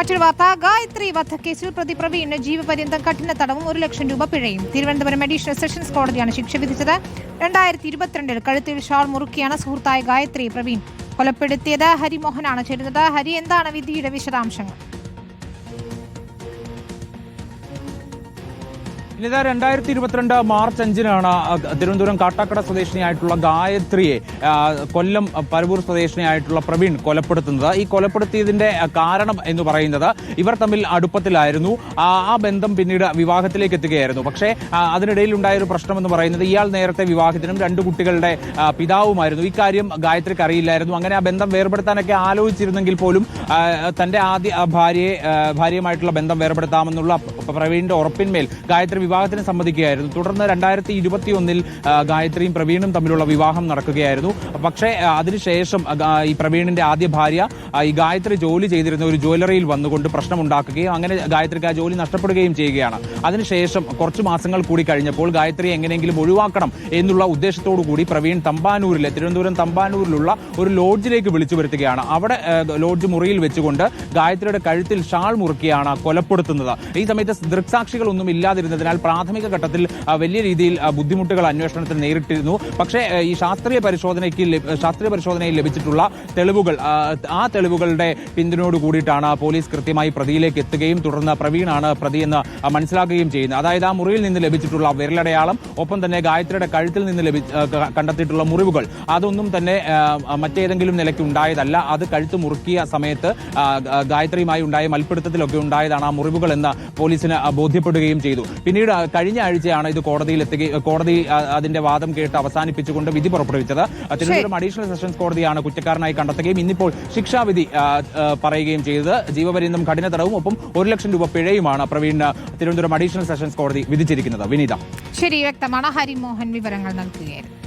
മറ്റൊരു വാർത്ത ഗായത്രി വധക്കേസിൽ പ്രതി പ്രവീണ് ജീവപര്യന്തം കഠിന തടവും ഒരു ലക്ഷം രൂപ പിഴയും. തിരുവനന്തപുരം അഡീഷണൽ സെഷൻസ് കോടതിയാണ് ശിക്ഷ വിധിച്ചത്. രണ്ടായിരത്തി ഇരുപത്തിരണ്ടിൽ കഴുത്തിൽ ഷാൾ മുറുക്കിയാണ് സുഹൃത്തായ ഗായത്രി പ്രവീൺ കൊലപ്പെടുത്തിയത്. ഹരിമോഹനാണ് ചേരുന്നത്. ഹരി എന്താണ് വിധിയുടെ വിശദാംശങ്ങൾ? ഇനിതാ രണ്ടായിരത്തി ഇരുപത്തിരണ്ട് മാർച്ച് അഞ്ചിനാണ് തിരുവനന്തപുരം കാട്ടാക്കട സ്വദേശിനിയായിട്ടുള്ള ഗായത്രിയെ കൊല്ലം പരവൂർ സ്വദേശിനിയായിട്ടുള്ള പ്രവീൺ കൊലപ്പെടുത്തുന്നത്. ഈ കൊലപ്പെടുത്തിയതിന്റെ കാരണം എന്ന് പറയുന്നത് ഇവർ തമ്മിൽ അടുപ്പത്തിലായിരുന്നു. ആ ബന്ധം പിന്നീട് വിവാഹത്തിലേക്ക് എത്തുകയായിരുന്നു. പക്ഷേ അതിനിടയിൽ ഉണ്ടായ ഒരു പ്രശ്നം എന്ന് പറയുന്നത് ഇയാൾ നേരത്തെ വിവാഹത്തിനും രണ്ട് കുട്ടികളുടെ പിതാവുമായിരുന്നു. ഇക്കാര്യം ഗായത്രിക്ക് അറിയില്ലായിരുന്നു. അങ്ങനെ ആ ബന്ധം വേർപെടുത്താനൊക്കെ ആലോചിച്ചിരുന്നെങ്കിൽ പോലും തന്റെ ആദ്യ ഭാര്യയെ ഭാര്യയുമായിട്ടുള്ള ബന്ധം വേർപെടുത്താമെന്നുള്ള പ്രവീണിന്റെ ഉറപ്പിന്മേൽ ഗായത്രി വിവാഹത്തിന് സമ്മതിക്കുകയായിരുന്നു. തുടർന്ന് രണ്ടായിരത്തി ഇരുപത്തി ഒന്നിൽ ഗായത്രിയും പ്രവീണും തമ്മിലുള്ള വിവാഹം നടക്കുകയായിരുന്നു. പക്ഷേ അതിനുശേഷം ഈ പ്രവീണിന്റെ ആദ്യ ഭാര്യ ഈ ഗായത്രി ജോലി ചെയ്തിരുന്ന ഒരു ജ്വല്ലറിയിൽ വന്നുകൊണ്ട് പ്രശ്നമുണ്ടാക്കുകയും അങ്ങനെ ഗായത്രിക്ക് ആ ജോലി നഷ്ടപ്പെടുകയും ചെയ്യുകയാണ്. അതിനുശേഷം കുറച്ച് മാസങ്ങൾ കൂടി കഴിഞ്ഞപ്പോൾ ഗായത്രി എങ്ങനെയെങ്കിലും ഒഴിവാക്കണം എന്നുള്ള ഉദ്ദേശത്തോടു കൂടി പ്രവീൺ തമ്പാനൂരിലെ തിരുവനന്തപുരം തമ്പാനൂരിലുള്ള ഒരു ലോഡ്ജിലേക്ക് വിളിച്ചു വരുത്തുകയാണ്. അവിടെ ലോഡ്ജ് മുറിയിൽ വെച്ചുകൊണ്ട് ഗായത്രിയുടെ കഴുത്തിൽ ഷാൾ മുറുക്കിയാണ് കൊലപ്പെടുത്തുന്നത്. ഈ സമയത്ത് ദൃക്സാക്ഷികളൊന്നും ഇല്ലാതിരുന്നതിനാൽ പ്രാഥമിക ഘട്ടത്തിൽ വലിയ രീതിയിൽ ബുദ്ധിമുട്ടുകൾ അന്വേഷണത്തിൽ നേരിട്ടിരുന്നു. പക്ഷേ ഈ ശാസ്ത്രീയ പരിശോധനയ്ക്ക് ശാസ്ത്രീയ പരിശോധനയിൽ ലഭിച്ചിട്ടുള്ള തെളിവുകൾ ആ, തെളിവുകളുടെ പിന്തുണയോട് കൂടിയിട്ടാണ് പോലീസ് കൃത്യമായി പ്രതിയിലേക്ക് എത്തുകയും തുടർന്ന് പ്രവീണാണ് പ്രതിയെന്ന് മനസ്സിലാക്കുകയും ചെയ്യുന്നത്. അതായത് ആ മുറിയിൽ നിന്ന് ലഭിച്ചിട്ടുള്ള വിരലടയാളം ഒപ്പം തന്നെ ഗായത്രിയുടെ കഴുത്തിൽ നിന്ന് ലഭി കണ്ടെത്തിയിട്ടുള്ള മുറിവുകൾ അതൊന്നും തന്നെ മറ്റേതെങ്കിലും നിലയ്ക്ക് ഉണ്ടായതല്ല. അത് കഴുത്ത് മുറുക്കിയ സമയത്ത് ഗായത്രിയുമായി ഉണ്ടായ മൽപ്പിടുത്തത്തിലൊക്കെ ഉണ്ടായതാണ് ആ മുറിവുകൾ എന്ന് പോലീസിന് ബോധ്യപ്പെടുകയും ചെയ്തു. പിന്നീട് ആ, കഴിഞ്ഞ ആഴ്ചയാണ് ഇത് കോടതിയിൽ എത്തുകയും കോടതി അതിന്റെ വാദം കേട്ട് അവസാനിപ്പിച്ചുകൊണ്ട് വിധി പുറപ്പെടുവിച്ചത്. തിരുവനന്തപുരം അഡീഷണൽ സെഷൻസ് കോടതിയാണ് കുറ്റക്കാരനായി കണ്ടെത്തുകയും ഇന്നിപ്പോൾ ശിക്ഷാവിധി പറയുകയും ചെയ്തത്. ജീവപര്യന്തം കഠിന തടവും ഒപ്പം ഒരു ലക്ഷം രൂപ പിഴയുമാണ് പ്രവീൺ തിരുവനന്തപുരം അഡീഷണൽ സെഷൻസ് കോടതി വിധിച്ചിരിക്കുന്നത്. വിനീത. ശരി വ്യക്തമാണ്. ഹരിമോഹൻ വിവരങ്ങൾ നൽകുകയായിരുന്നു.